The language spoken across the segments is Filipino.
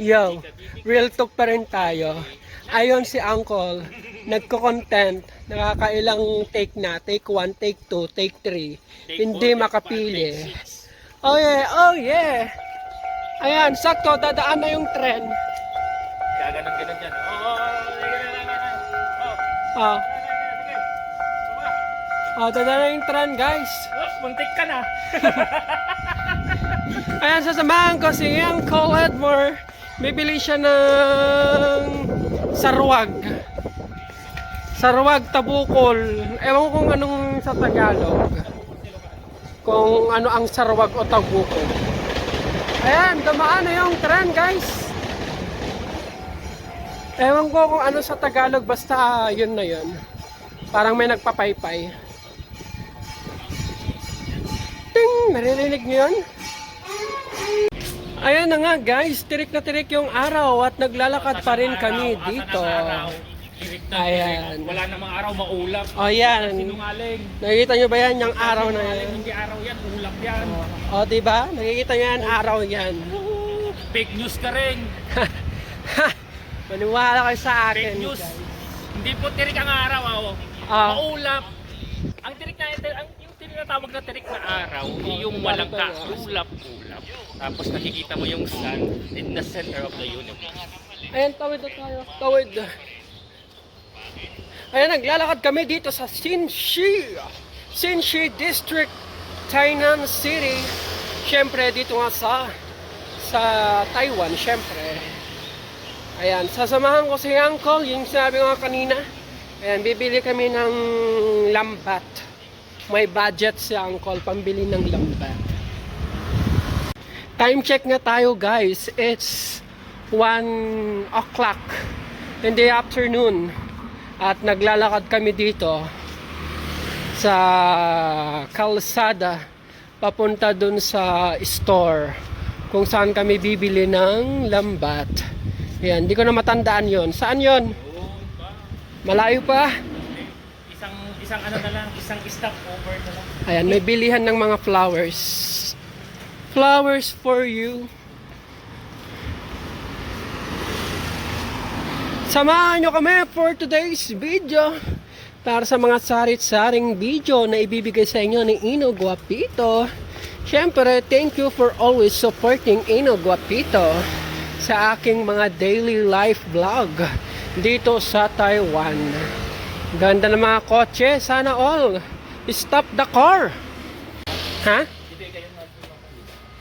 Yo, real talk pa rin tayo. Ayon si Uncle, nagko-content, nakakailang take na, take 1, take 2, take 3, hindi makapili. Oh yeah, oh yeah. Ayan, sakto, dadaan na yung tren. Gaganon ganon yan. Oh, oh, oh, Ah. Baba. ah, dadaan na yung tren, guys. Oh, muntik ka na. Ayan, sasamahan ko si Uncle Edmore. Bibili siya ng sarwag. Sarwag tabukol. Ewan ko kung anong sa Tagalog. Kung ano ang sarwag o tabukol. Ayan, dumaan na yung tren, guys. Ewan ko kung ano sa Tagalog, basta yun na yun. Parang may nagpapaypay. Ting! Naririnig niyo yun? Ayan na nga guys, tirik na tirik yung araw at naglalakad pa rin kami dito. Ayan. Wala namang araw, maulap. O yan, Sinungaling. nakikita nyo ba yan yung araw na yan? Hindi araw yan, ulap yan. O diba? Nakikita nyo yan, araw yan. Fake news ka rin. Maniwala kayo sa akin. Fake news. Hindi po tirik ang araw, oh. Ah. Maulap. Ang tirik na ang yung tinatawag na tirik na araw, yung walang ka, ulap, ulap. Tapos nakikita mo yung sun in the center of the universe. Ayan, tawid na tayo. Tawid. Ayan, naglalakad kami dito sa Sinshi. Sinshi District, Tainan City. Siyempre, dito nga sa sa Taiwan, siyempre. Ayan, sasamahan ko si Uncle, yung sinabi ko kanina. Ayan, bibili kami ng lambat. May budget si Uncle, pambili ng lambat. Time check nga tayo guys. It's 1 o'clock in the afternoon. At naglalakad kami dito sa kalsada papunta dun sa store kung saan kami bibili ng lambat. Yan, di ko na matandaan yon. Saan yon? Malayo pa. Isang ano na lang, isang stop over na lang. Ayan, may bilihan ng mga flowers. Flowers for you. Samahan nyo kami for today's video. Para sa mga sarit-saring video na ibibigay sa inyo ni Ino Guapito. Siyempre, thank you for always supporting Ino Guapito sa aking mga daily life vlog dito sa Taiwan. Ganda ng mga kotse, sana all. Stop the car. Ha?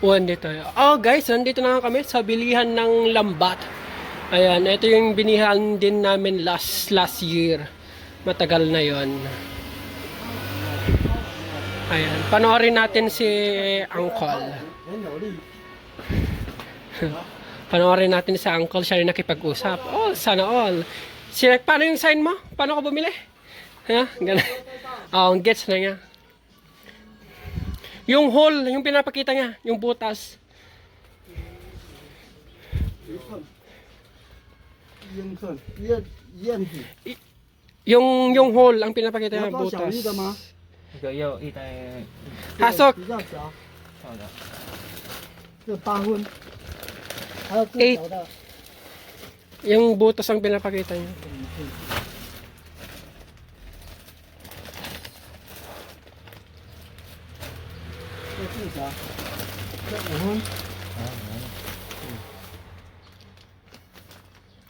One dito. Oh guys, nandito na kami sa bilihan ng lambat. Ayan, ito yung binihan din namin last last year. Matagal na yon. Ayan, panoorin natin si Uncle. panoorin natin si Uncle, siya yung nakipag-usap. Oh, sana all. Sir, paano yung sign mo? Paano ka bumili? Ha? Ganun. Oh, gets na niya. Yung hole, yung pinapakita niya, yung butas. Yung hole. Yan, yan. Yung yung hole ang pinapakita niya butas. Yo, ita. Hasok. Eight. Yung butas ang pinapakita niyo.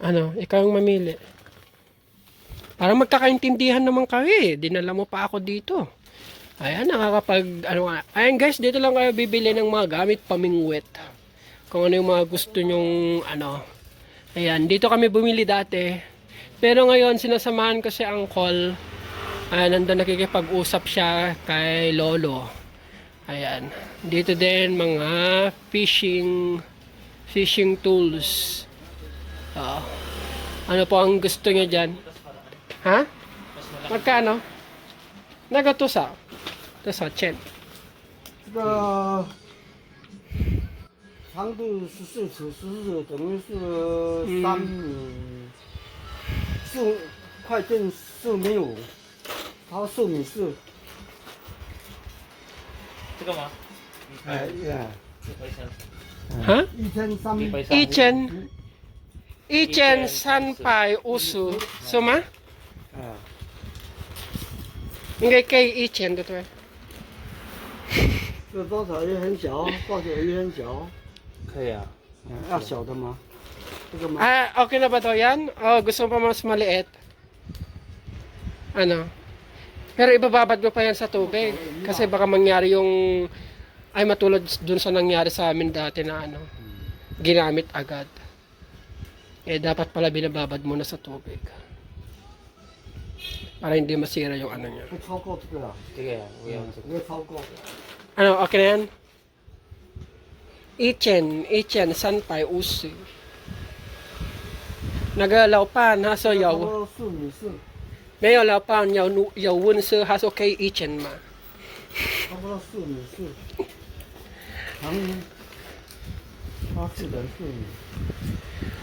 Ano, ikaw ang mamili. Para magkakaintindihan naman kami, eh. dinala mo pa ako dito. Ayan, nakakapag, ano nga. Ayan guys, dito lang kayo bibili ng mga gamit pamingwit. Kung ano yung mga gusto nyong, ano, Ayan, dito kami bumili dati. Pero ngayon, sinasamahan ko si Uncle. Ayan, nandun nakikipag-usap siya kay Lolo. Ayan. Dito din mga fishing fishing tools. Oo. Ano po ang gusto niyo dyan? Ha? Magkano? Nagatusa. Tusa, chen. 这个长度十四尺十四，等于是三米四，快近四米五，它四米四，这个吗？哎呀？一千三一百一千一千三百五十，是吗？啊，应该给一千对不对？这多少也很小，抱起也很小。Kaya. Ah, siya ako dama. Ah, okay na ba to yan? O gusto mo pa mas maliit? Ano? Pero ibababad mo pa yan sa tubig. Kasi baka mangyari yung... Ay, matulad dun sa nangyari sa amin dati na ano. Ginamit agad. Eh, dapat pala binababad mo na sa tubig. Para hindi masira yung ano niya. Sige, we have to- Ano, okay na yan? Ichen, Ichen, Sanpai, Usi. Nagalaw pa, nasa 差不 yaw. 多四米四，没有老板有努有温室，他说可以一千嘛。差不多四米四，长八四等四米。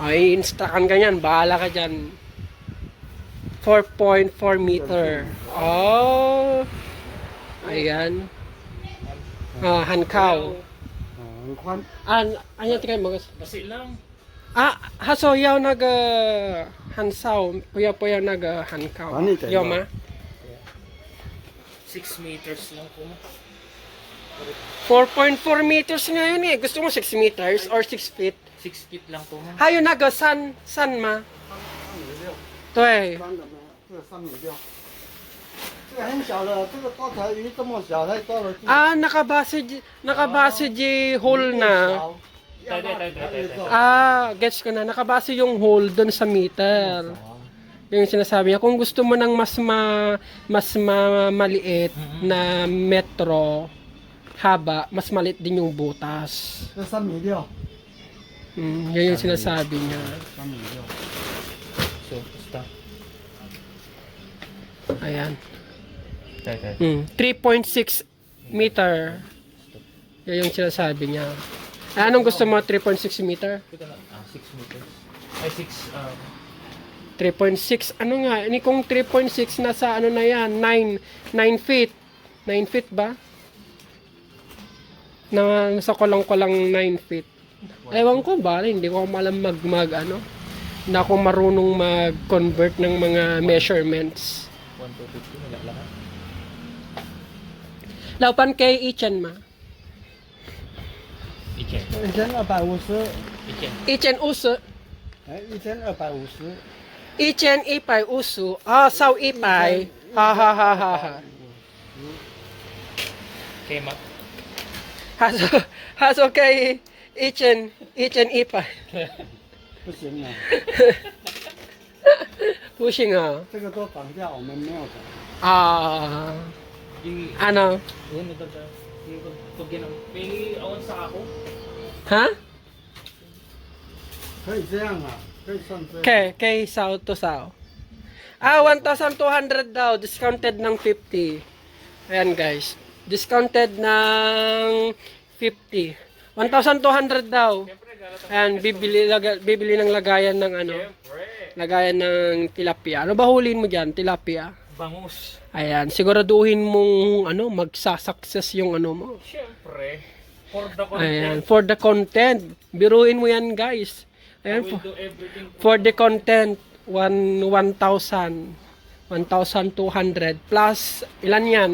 Ay, instakan ka yan. Bahala ka dyan. 4.4 meter. Oh. Ayan. Ah, hankaw. Ang kwan? An, ah, ano tikay mga? Basi lang. Ah, haso yaw nag uh, hansaw, kuya po yaw nag uh, hankaw. Ano tayo? Yaw ma? 6 meters lang po. 4.4 meters na ngayon eh. Gusto mo 6 meters or 6 feet? 6 feet lang po. Hayo nag uh, san, san ma? San, san, 这个很小的，这个多条鱼这么小才抓得进。 Ah, nakabase di- nakabase di hole na. 对对对对对对 Ah, gets ko na. Nakabase yung hole doon sa meter. Yung sinasabi niya, kung gusto mo ng mas ma, mas ma, maliit na metro haba, mas maliit din yung butas. 这三米六， Mm, yun yung sinasabi niya. 三米六。 So, stop. Ayan. Mm, 3.6 meter. Yun yung sinasabi niya. Ah, Anong gusto mo? 3.6 meter? Ah, 6 meters. Ay, 6. Um, 3.6 ano nga ini kung 3.6 nasa ano na yan 9 9 feet 9 feet ba na nasa kulang-kulang 9 feet ewan ko ba hindi ko alam mag, mag ano na ako marunong mag-convert ng mga measurements 1 to 50. Wala lahat. laupan kay Ichan ma Ichen. 一千二百五十， Ichen. Ichan uso 哎，一千二百五十。 Ichan ipay uso ah saw ipay ha ha ha ha ha Okay, ma. haso haso kay Ichan Ichan ipay 不行啊， pushing ah 这个都涨价，我们没有涨。 ah Yung, Ano? May awan sa ako. Ha? Kay Ziyang ah. Kay San Kay, kay Sao to Sao. Ah, 1,200 daw. Discounted ng 50. Ayan guys. Discounted ng 50. 1,200 daw. Ayan, bibili, laga, bibili ng lagayan ng ano. Lagayan ng tilapia. Ano ba hulin mo dyan? Tilapia. Bangus. Ayan, siguraduhin mong ano, magsasucess yung ano mo. Siyempre. For the content. Ayan, for the content. Biruin mo yan guys. Ayan everything For the content, one 1,000. 1,200 plus ilan yan?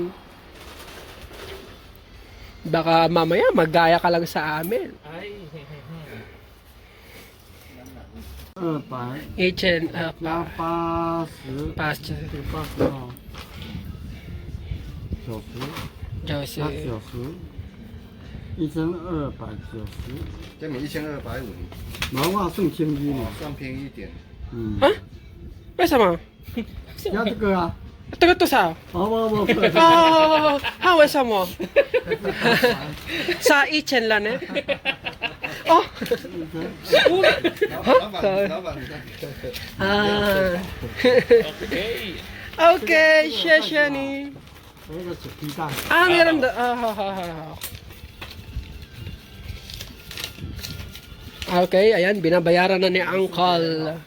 Baka mamaya magaya ka lang sa amin. Ay. 二百 Agent, uh,加pa, 八十， pass 这个八十号，九十加 Jose. 九十，一千二百九十，这么一千二百五，毛话算便宜呢。算便宜一点。嗯， Ha? May sama? 加这个啊， Ito to sa? 好不不不， Oh, ha, may sama? sa Ichen lang eh. Oh, 老 Oh. huh? ah. okay. Okay, siya ni. Ah, meron do. Ah, ha, ha, ha. Okay, ayan, binabayaran na ni Uncle.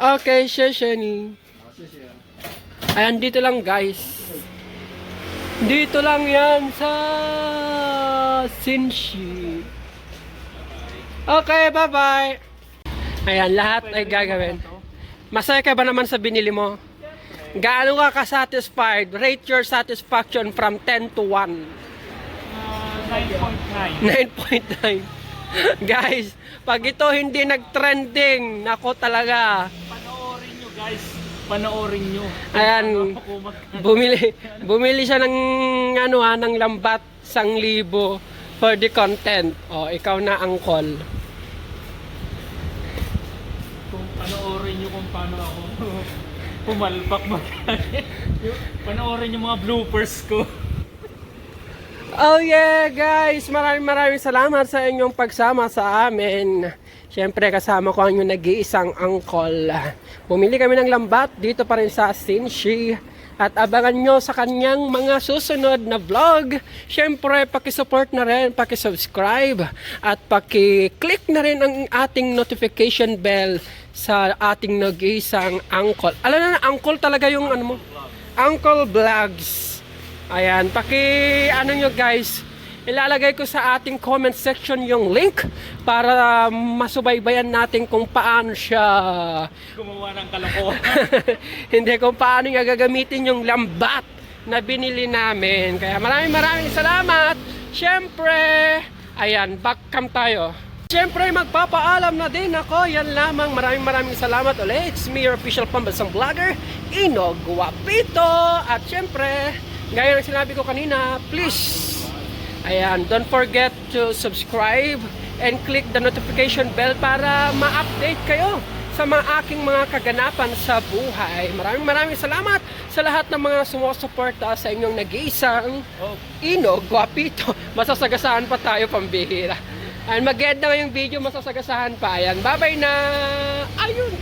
Okay, Shesheni. Ayan, dito lang guys. Dito lang yan sa Sinshi. Okay, bye-bye. Ayan, lahat ay gagawin. Masaya ka ba naman sa binili mo? Gaano ka ka-satisfied? Rate your satisfaction from 10 to 1. Ah, 9.9. 9.9. Guys, pag ito hindi nag-trending, nako talaga. Panoorin nyo guys. Panoorin nyo. Ayan. Mag- Bumili, bumili siya ng ano ha, ng lambat sang libo for the content. O, ikaw na ang call. kung panoorin nyo kung paano ako pumalpak magkaya. panoorin yung mga bloopers ko. Oh yeah, guys! Maraming maraming salamat sa inyong pagsama sa amin. Siyempre, kasama ko ang inyong nag-iisang angkol. Bumili kami ng lambat dito pa rin sa Sinshi. At abangan nyo sa kanyang mga susunod na vlog. Siyempre, pakisupport na rin, pakisubscribe, at pakiclick na rin ang ating notification bell sa ating nag-iisang angkol. Alam na, angkol talaga yung ano mo? Uncle Vlogs. Ayan, paki ano nyo guys, ilalagay ko sa ating comment section yung link para masubaybayan natin kung paano siya Gumawa ng kalokohan. hindi kung paano nga gagamitin yung lambat na binili namin. Kaya maraming maraming salamat. Siyempre, ayan, back cam tayo. Siyempre, magpapaalam na din ako. Yan lamang. Maraming maraming salamat ulit. It's me, your official pambansang vlogger, Ino Guapito. At siyempre, gaya ng sinabi ko kanina, please, ayan, don't forget to subscribe and click the notification bell para ma-update kayo sa mga aking mga kaganapan sa buhay. Maraming maraming salamat sa lahat ng mga sumusuporta sa inyong nag-iisang oh, Ino, Guapito. Masasagasaan pa tayo pambihira. Ayan, mag-end na ngayong video, masasagasaan pa. Ayan, bye-bye na! Ayun!